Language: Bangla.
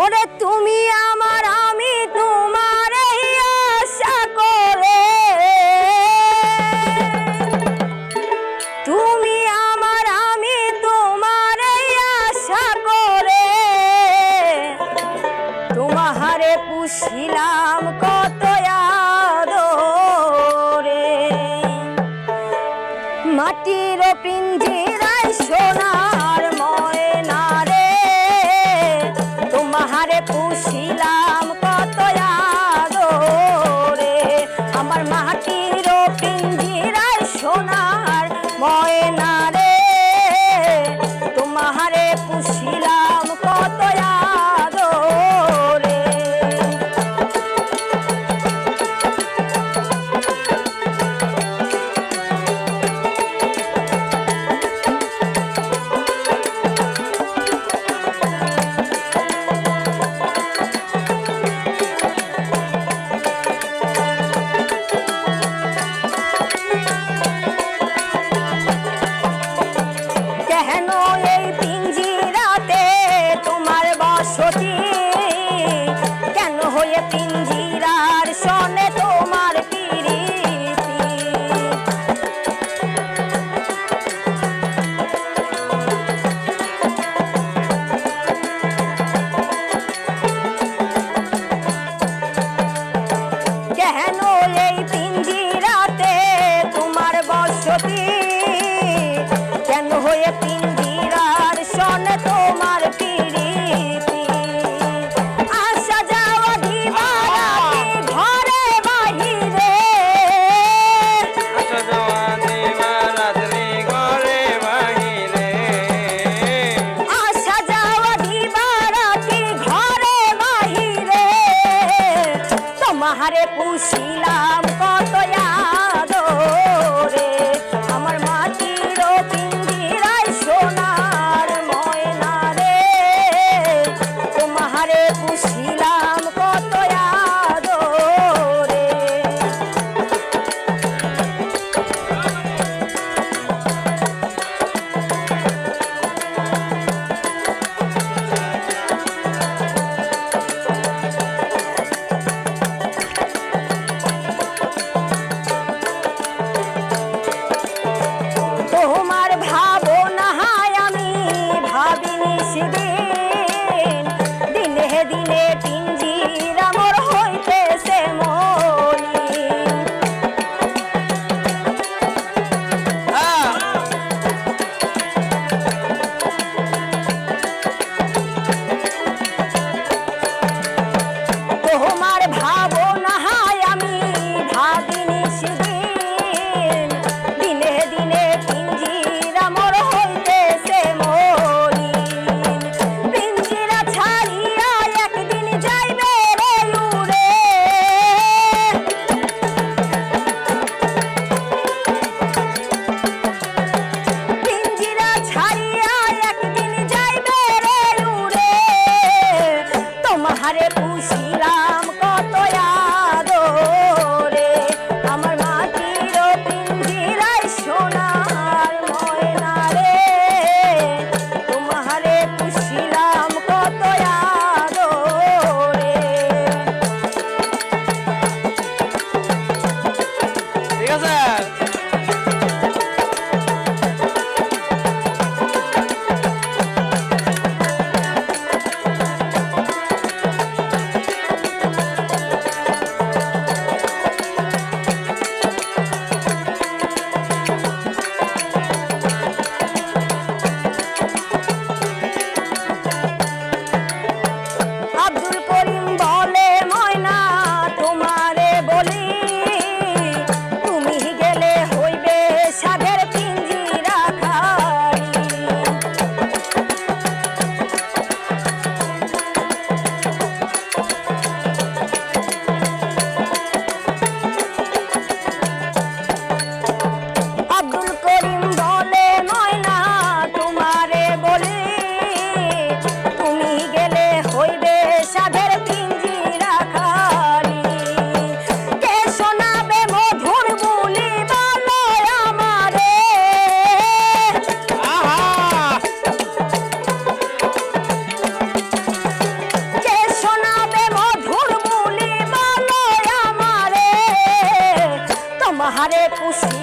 ওরে তুমি আমার, আমি তোমার আশা করে। তুমি আমার, আমি তোমার পুষিলাম কত মাটির পিঞ্জিরায় সোনা மாட்டி আরে পুষিলাম planeta, o